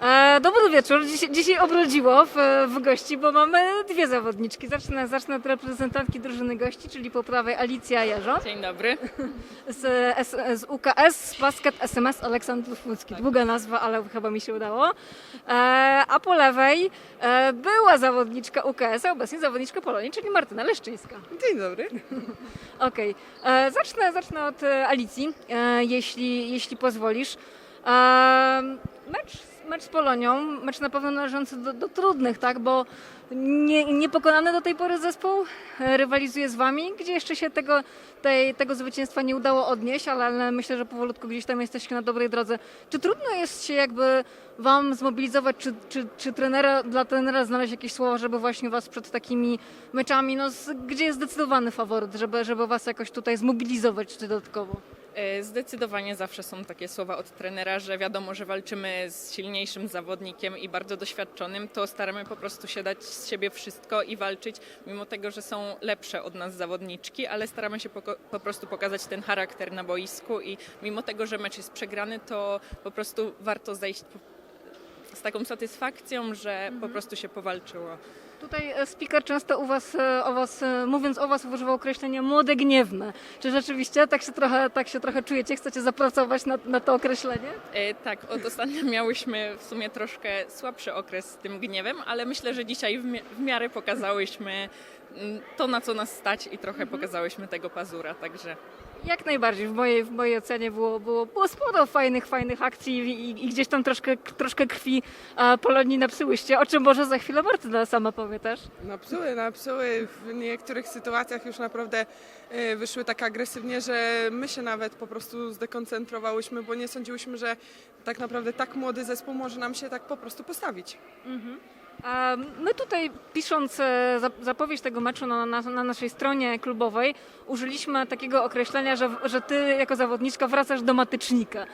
E, dobry wieczór. Dzisiaj, dzisiaj obrodziło w, w gości, bo mamy dwie zawodniczki. Zacznę, zacznę od reprezentantki drużyny gości, czyli po prawej Alicja Jarzo Dzień dobry. z, S, z UKS Basket SMS Aleksandrów Łódzki. Długa nazwa, ale chyba mi się udało. E, a po lewej e, była zawodniczka UKS, a obecnie zawodniczka Polonii, czyli Martyna Leszczyńska. Dzień dobry. Okej, E, zacznę, zacznę od e, Alicji, e, jeśli, jeśli pozwolisz. E, mecz, mecz z Polonią, mecz na pewno należący do, do trudnych, tak, bo nie, niepokonany do tej pory zespół e, rywalizuje z wami, gdzie jeszcze się tego, tej, tego zwycięstwa nie udało odnieść, ale, myślę, że powolutku gdzieś tam jesteście na dobrej drodze. Czy trudno jest się jakby wam zmobilizować, czy, czy, czy trenera, dla trenera znaleźć jakieś słowa, żeby właśnie was przed takimi meczami, no, z, gdzie jest zdecydowany faworyt, żeby, żeby was jakoś tutaj zmobilizować dodatkowo? E, Zdecydowanie zawsze są takie słowa od trenera, że wiadomo, że walczymy z silniejszym zawodnikiem i bardzo doświadczonym, to staramy po prostu się dać z siebie wszystko i walczyć, mimo tego, że są lepsze od nas zawodniczki, ale staramy się poko- po prostu pokazać ten charakter na boisku i mimo tego, że mecz jest przegrany, to po prostu warto zejść po- z taką satysfakcją, że po prostu się powalczyło. Tutaj e, speaker często u was, e, o was, e, mówiąc o was, używał określenia młode gniewne. Czy rzeczywiście tak się trochę, tak się trochę czujecie? Chcecie zapracować na, na to określenie? E, tak, od ostatnio miałyśmy w sumie troszkę słabszy okres z tym gniewem, ale myślę, że dzisiaj w, mi- w miarę pokazałyśmy mm, to, na co nas stać i trochę pokazałyśmy tego pazura, także Jak najbardziej. W mojej, w mojej ocenie było, było, było sporo fajnych, fajnych akcji i, i, gdzieś tam troszkę, troszkę krwi e, Polonii napsyłyście, o czym może za chwilę Martyna sama powie też. Napsuły, napsuły. W niektórych sytuacjach już naprawdę e, wyszły tak agresywnie, że my się nawet po prostu zdekoncentrowałyśmy, bo nie sądziłyśmy, że tak naprawdę tak młody zespół może nam się tak po prostu postawić. A My tutaj pisząc e, zap- zapowiedź tego meczu na, na, na naszej stronie klubowej użyliśmy takiego określenia, że, że ty jako zawodniczka wracasz do matycznika.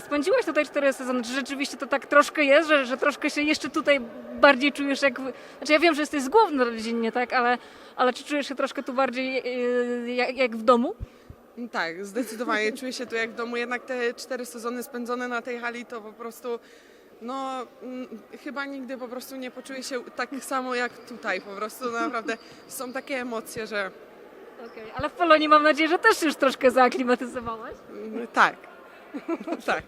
Spędziłaś tutaj cztery sezony. Czy rzeczywiście to tak troszkę jest, że, że troszkę się jeszcze tutaj bardziej czujesz jak... Znaczy ja wiem, że jesteś z Głowny rodzinnie, tak? Ale, ale czy czujesz się troszkę tu bardziej e, jak, jak w domu? Tak, zdecydowanie czuję się tu jak w domu. Jednak te cztery sezony spędzone na tej hali to po prostu, no mm, chyba nigdy po prostu nie poczuję się tak samo jak tutaj. Po prostu naprawdę są takie emocje, że Okej, Ale w Polonii mam nadzieję, że też się już troszkę zaaklimatyzowałaś. mm, tak. tak.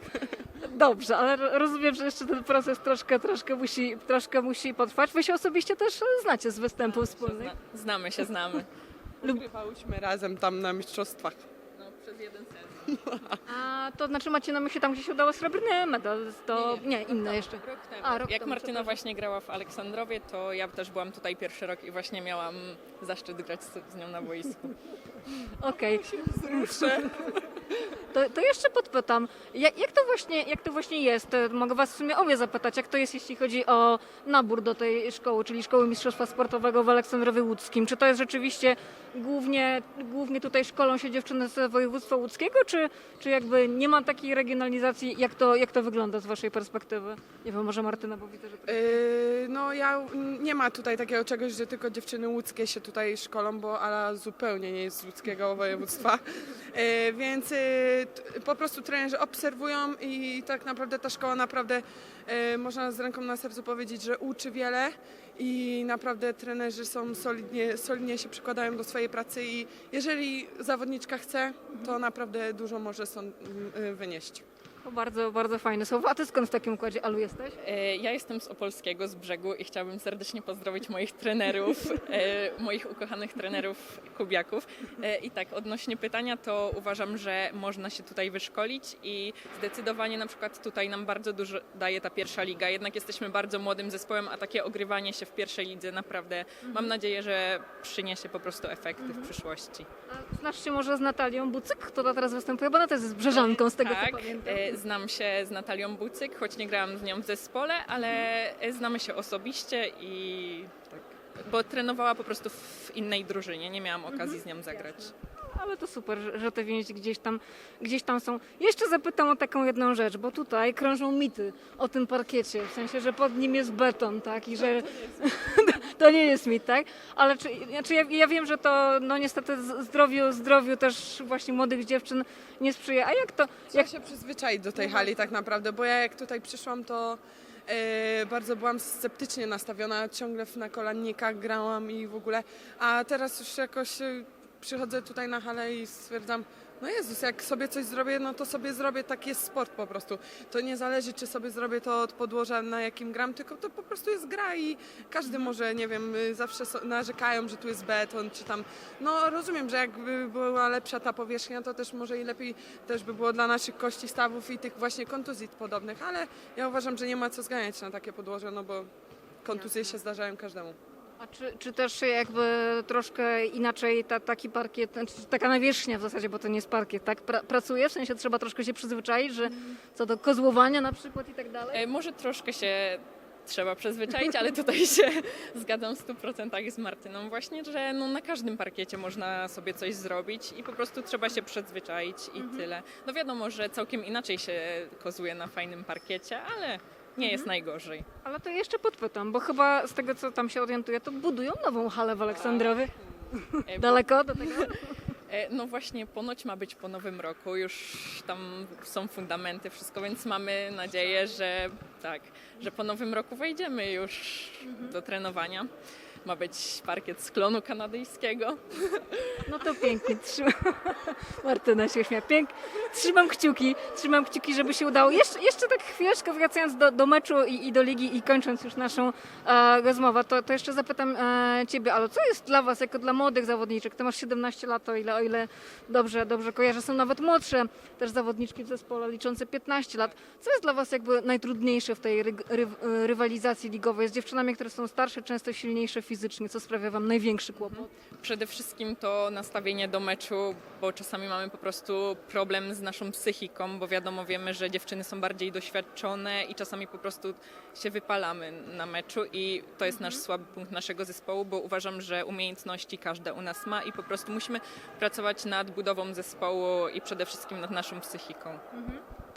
Dobrze, ale ro- rozumiem, że jeszcze ten proces troszkę, troszkę, musi, troszkę musi potrwać. Wy się osobiście też e, znacie z występów wspólnych. zna, znamy się, znamy. Grywałyśmy razem tam na mistrzostwach. Przez jeden sezon. A to znaczy macie na myśli tam, gdzie się udało srebrny medal? To nie, inne jeszcze. Rok temu. A, rok Jak temu, Martyna przepraszam. właśnie grała w Aleksandrowie, to ja też byłam tutaj pierwszy rok i właśnie miałam zaszczyt grać z, z nią na boisku. Okej. To, to jeszcze podpytam, jak, jak, to właśnie, jak to właśnie jest? E, Mogę Was w sumie obie zapytać, jak to jest, jeśli chodzi o nabór do tej szkoły, czyli Szkoły Mistrzostwa Sportowego w Aleksandrowie Łódzkim? Czy to jest rzeczywiście głównie, głównie tutaj szkolą się dziewczyny z województwa łódzkiego, czy, czy jakby nie ma takiej regionalizacji? Jak to, jak to wygląda z Waszej perspektywy? Nie wiem, może Martyna, bo widzę, że... Yy, no ja nie ma tutaj takiego czegoś, że tylko dziewczyny łódzkie się tutaj szkolą, bo Ala zupełnie nie jest z łódzkiego województwa, Yy, więc po prostu trenerzy obserwują i tak naprawdę ta szkoła naprawdę yy, można z ręką na sercu powiedzieć, że uczy wiele i naprawdę trenerzy są solidnie, solidnie się przykładają do swojej pracy i jeżeli zawodniczka chce, to naprawdę dużo może stąd yy, wynieść. To bardzo, bardzo fajne słowo. A Ty skąd w takim układzie, Alu, jesteś? E, Ja jestem z Opolskiego, z brzegu i chciałabym serdecznie pozdrowić moich trenerów, e, moich ukochanych trenerów Kubiaków. E, I tak, odnośnie pytania, to uważam, że można się tutaj wyszkolić i zdecydowanie na przykład tutaj nam bardzo dużo daje ta pierwsza liga. Jednak jesteśmy bardzo młodym zespołem, a takie ogrywanie się w pierwszej lidze naprawdę. Mam nadzieję, że przyniesie po prostu efekty w przyszłości. A Znasz się może z Natalią Bucyk, która teraz występuje, bo ona też jest brzeżanką, z tego tak, co pamiętam. e, znam się z Natalią Bucyk, choć nie grałam z nią w zespole, ale e, znamy się osobiście i tak, bo trenowała po prostu w innej drużynie, nie miałam okazji z nią zagrać. Ale to super, że- że te więzi gdzieś tam, gdzieś tam są. Jeszcze zapytam o taką jedną rzecz, bo tutaj krążą mity o tym parkiecie, w sensie, że pod nim jest beton, tak? I że to nie jest mit, tak? Ale czy, znaczy ja, ja wiem, że to no niestety z- zdrowiu, zdrowiu też właśnie młodych dziewczyn nie sprzyja. A jak to, Trzeba jak, się przyzwyczaić do tej hali tak naprawdę, bo ja jak tutaj przyszłam, to E, bardzo byłam sceptycznie nastawiona, ciągle w- na kolannikach grałam i w ogóle, a teraz już jakoś e, przychodzę tutaj na halę i stwierdzam, no Jezus, jak sobie coś zrobię, no to sobie zrobię, tak jest sport po prostu. To nie zależy, czy sobie zrobię to od podłoża, na jakim gram, tylko to po prostu jest gra i każdy może, nie wiem, y, zawsze so- narzekają, że tu jest beton, czy tam, no rozumiem, że jakby była lepsza ta powierzchnia, to też może i lepiej też by było dla naszych kości stawów i tych właśnie kontuzji podobnych, ale ja uważam, że nie ma co zganiać na takie podłoże, no bo kontuzje się zdarzają każdemu. A czy, czy też jakby troszkę inaczej ta, taki parkiet, znaczy taka nawierzchnia w zasadzie, bo to nie jest parkiet, tak? Pra, pracuje? W sensie trzeba troszkę się przyzwyczaić, że co do kozłowania na przykład i tak dalej? E, Może troszkę się trzeba przyzwyczaić, ale tutaj się zgadzam w 100% z Martyną właśnie, że no na każdym parkiecie można sobie coś zrobić i po prostu trzeba się przyzwyczaić i tyle. No wiadomo, że całkiem inaczej się kozuje na fajnym parkiecie, ale nie jest najgorzej. Ale to jeszcze podpytam, bo chyba z tego co tam się orientuję, to budują nową halę w Aleksandrowie. E, bo- Daleko do tego? E, No właśnie, ponoć ma być po nowym roku, już tam są fundamenty, wszystko, więc mamy nadzieję, że tak, że po nowym roku wejdziemy już do trenowania. Ma być parkiet z klonu kanadyjskiego. No to pięknie, trzymam. Martyna się śmieje. Pięk. Trzymam kciuki, trzymam kciuki, żeby się udało. Jeszcze, jeszcze tak chwileczkę wracając do, do meczu i, i do ligi i kończąc już naszą e, rozmowę, to, to jeszcze zapytam e, Ciebie, ale co jest dla Was, jako dla młodych zawodniczek? Ty masz 17 lat, o ile, o ile dobrze, dobrze kojarzę, są nawet młodsze też zawodniczki w zespole liczące 15 lat. Co jest dla Was jakby najtrudniejsze w tej ry, ry, rywalizacji ligowej z dziewczynami, które są starsze, często silniejsze fizycznie? Co sprawia Wam największy kłopot? Przede wszystkim to nastawienie do meczu, bo czasami mamy po prostu problem z naszą psychiką, bo wiadomo, wiemy, że dziewczyny są bardziej doświadczone i czasami po prostu się wypalamy na meczu i to jest nasz słaby punkt naszego zespołu, bo uważam, że umiejętności każda u nas ma i po prostu musimy pracować nad budową zespołu i przede wszystkim nad naszą psychiką.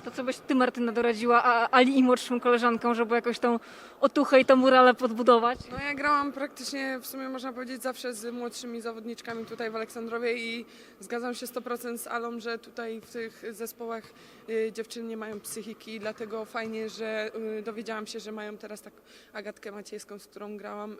To co byś Ty, Martyna, doradziła a- Ali i młodszym koleżankom, żeby jakoś tą otuchę i tą muralę podbudować? No ja grałam praktycznie, w sumie można powiedzieć, zawsze z młodszymi zawodniczkami tutaj w Aleksandrowie i zgadzam się 100% z Alą, że tutaj w tych zespołach y, dziewczyny nie mają psychiki, dlatego fajnie, że y, dowiedziałam się, że mają teraz tak Agatkę Maciejską, z którą grałam y,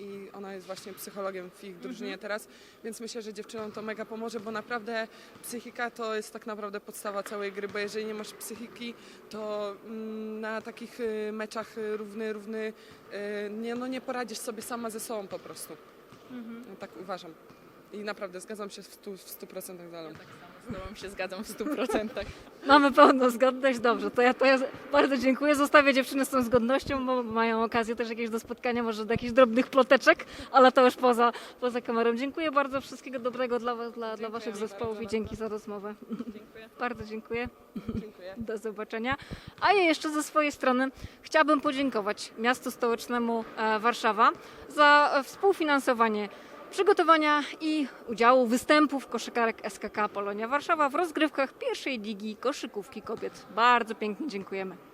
i ona jest właśnie psychologiem w ich drużynie teraz, więc myślę, że dziewczynom to mega pomoże, bo naprawdę psychika to jest tak naprawdę podstawa całej gry, bo jeżeli nie masz psychiki, to mm, na takich y, meczach równy, równy y, nie, no nie poradzisz sobie sama ze sobą po prostu. No, tak uważam. I naprawdę zgadzam się w 100%, w 100% z Alą. Z Tobą się zgadzam w 100%. Mamy pełną zgodność, dobrze, to ja, to ja bardzo dziękuję. Zostawię dziewczyny z tą zgodnością, bo mają okazję też jakieś do spotkania, może do jakichś drobnych ploteczek, ale to już poza, poza kamerą. Dziękuję bardzo, wszystkiego dobrego dla Was, dla, dla Waszych zespołów bardzo, i dzięki za rozmowę. Dziękuję. Bardzo dziękuję. Dziękuję. Do zobaczenia. A ja jeszcze ze swojej strony chciałabym podziękować Miastu Stołecznemu e, Warszawa za współfinansowanie przygotowania i udziału występów koszykarek SKK Polonia Warszawa w rozgrywkach pierwszej ligi koszykówki kobiet. Bardzo pięknie dziękujemy.